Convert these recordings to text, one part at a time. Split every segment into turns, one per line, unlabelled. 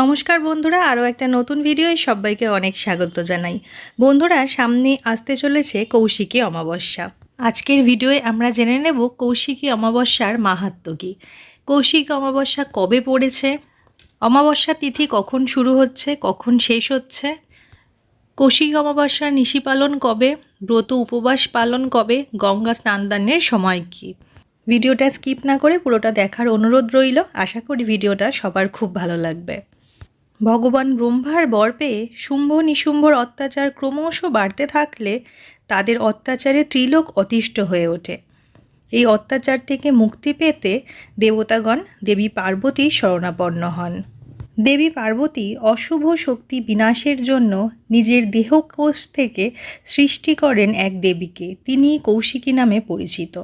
নমস্কার বন্ধুরা, আরও একটা নতুন ভিডিওয় সবাইকে অনেক স্বাগত জানাই। বন্ধুরা, সামনে আসতে চলেছে কৌশিকী অমাবস্যা। আজকের ভিডিওয়ে আমরা জেনে নেব কৌশিকী অমাবস্যার মাহাত্ম কী। কৌশিক অমাবস্যা কবে পড়েছে? অমাবস্যা তিথি কখন শুরু হচ্ছে? কখন শেষ হচ্ছে? কৌশিক অমাবস্যার নিশি পালন কবে? ব্রত উপবাস পালন কবে? গঙ্গা স্নানদানের সময় কী? ভিডিওটা স্কিপ না করে পুরোটা দেখার অনুরোধ রইল। আশা করি ভিডিওটা সবার খুব ভালো লাগবে। ভগবান ব্রহ্মার বর পেয়ে শুম্ভ নিশুম্ভর অত্যাচার ক্রমশ বাড়তে থাকলে তাদের অত্যাচারে ত্রিলোক অতিষ্ঠ হয়ে ওঠে। এই অত্যাচার থেকে মুক্তি পেতে দেবতাগণ দেবী পার্বতী শরণাপন্ন হন। দেবী পার্বতী অশুভ শক্তি বিনাশের জন্য নিজের দেহকোষ থেকে সৃষ্টি করেন এক দেবীকে। তিনি কৌশিকী নামে পরিচিত।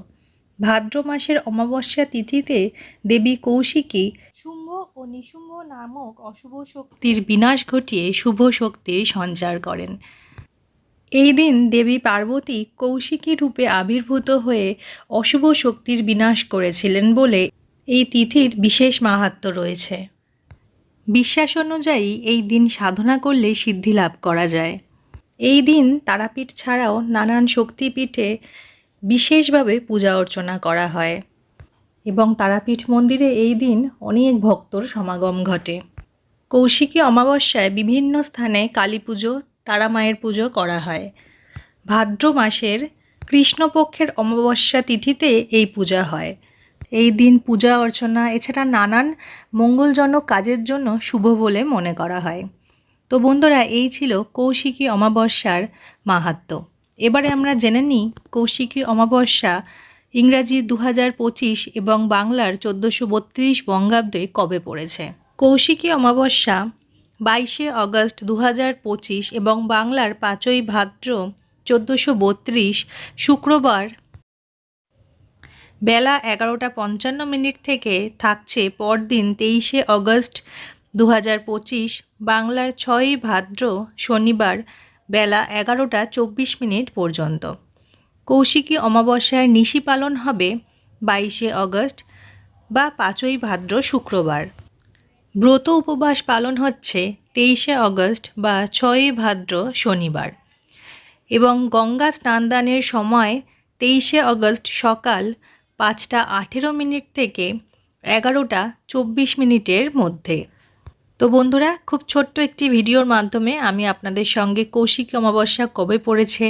ভাদ্র মাসের অমাবস্যা তিথিতে দেবী কৌশিকী ও নিশুম্ভ নামক অশুভ শক্তির বিনাশ ঘটিয়ে শুভ শক্তির সঞ্চার করেন। এই দিন দেবী পার্বতী কৌশিকী রূপে আবির্ভূত হয়ে অশুভ শক্তির বিনাশ করেছিলেন বলে এই তিথির বিশেষ মাহাত্ম রয়েছে। বিশ্বাস অনুযায়ী এই দিন সাধনা করলে সিদ্ধি লাভ করা যায়। এই দিন তারাপীঠ ছাড়াও নানান শক্তিপীঠে বিশেষভাবে পূজা অর্চনা করা হয়। এবং তারাপীঠ মন্দিরে এই দিন অনেক ভক্তর সমাগম ঘটে। কৌশিকী অমাবস্যায় বিভিন্ন স্থানে কালী পুজো, তারা মায়ের পুজো করা হয়। ভাদ্র মাসের কৃষ্ণপক্ষের অমাবস্যা তিথিতে এই পূজা হয়। এই দিন পূজা অর্চনা, এছাড়া নানান মঙ্গলজনক কাজের জন্য শুভ বলে মনে করা হয়। তো বন্ধুরা, এই ছিল কৌশিকী অমাবস্যার মাহাত্ম্য এবারে আমরা জেনে নিই কৌশিকী অমাবস্যা ইংরাজি দু হাজার পঁচিশ এবং বাংলার চোদ্দোশো বত্রিশ বঙ্গাব্দে কবে পড়েছে? কৌশিকী অমাবস্যা, বাইশে অগস্ট দু হাজার পঁচিশ এবং বাংলার পাঁচই ভাদ্র চোদ্দোশো বত্রিশ, শুক্রবার বেলা এগারোটা পঞ্চান্ন মিনিট থেকে থাকছে পরদিন তেইশে অগস্ট দু হাজার পঁচিশ, বাংলার ছয়ই ভাদ্র শনিবার বেলা এগারোটা চব্বিশ মিনিট পর্যন্ত। কৌশিকী অমাবস্যার নিশি পালন হবে বাইশে অগস্ট বা পাঁচই ভাদ্র শুক্রবার। ব্রত উপবাস পালন হচ্ছে তেইশে অগস্ট বা ছয়ই ভাদ্র শনিবার এবং গঙ্গা স্নানদানের সময় তেইশে অগস্ট সকাল পাঁচটা আঠেরো মিনিট থেকে এগারোটা চব্বিশ মিনিটের মধ্যে। তো বন্ধুরা, খুব ছোট্ট একটি ভিডিওর মাধ্যমে আমি আপনাদের সঙ্গে কৌশিক অমাবস্যা কবে পড়েছে,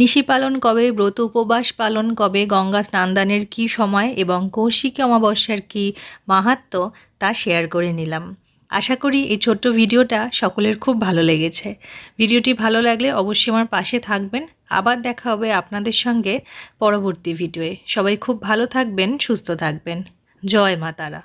নিশি পালন কবে, ব্রত উপবাস পালন কবে, গঙ্গা স্নানদানের কি সময় এবং কৌশিক অমাবস্যার কি মাহাত্ম তা শেয়ার করে নিলাম। আশা করি এই ছোট্ট ভিডিওটা সকলের খুব ভালো লেগেছে। ভিডিওটি ভালো লাগলে অবশ্যই আমার পাশে থাকবেন। আবার দেখা হবে আপনাদের সঙ্গে পরবর্তী ভিডিওয়ে। সবাই খুব ভালো থাকবেন, সুস্থ থাকবেন। জয় মা তারা।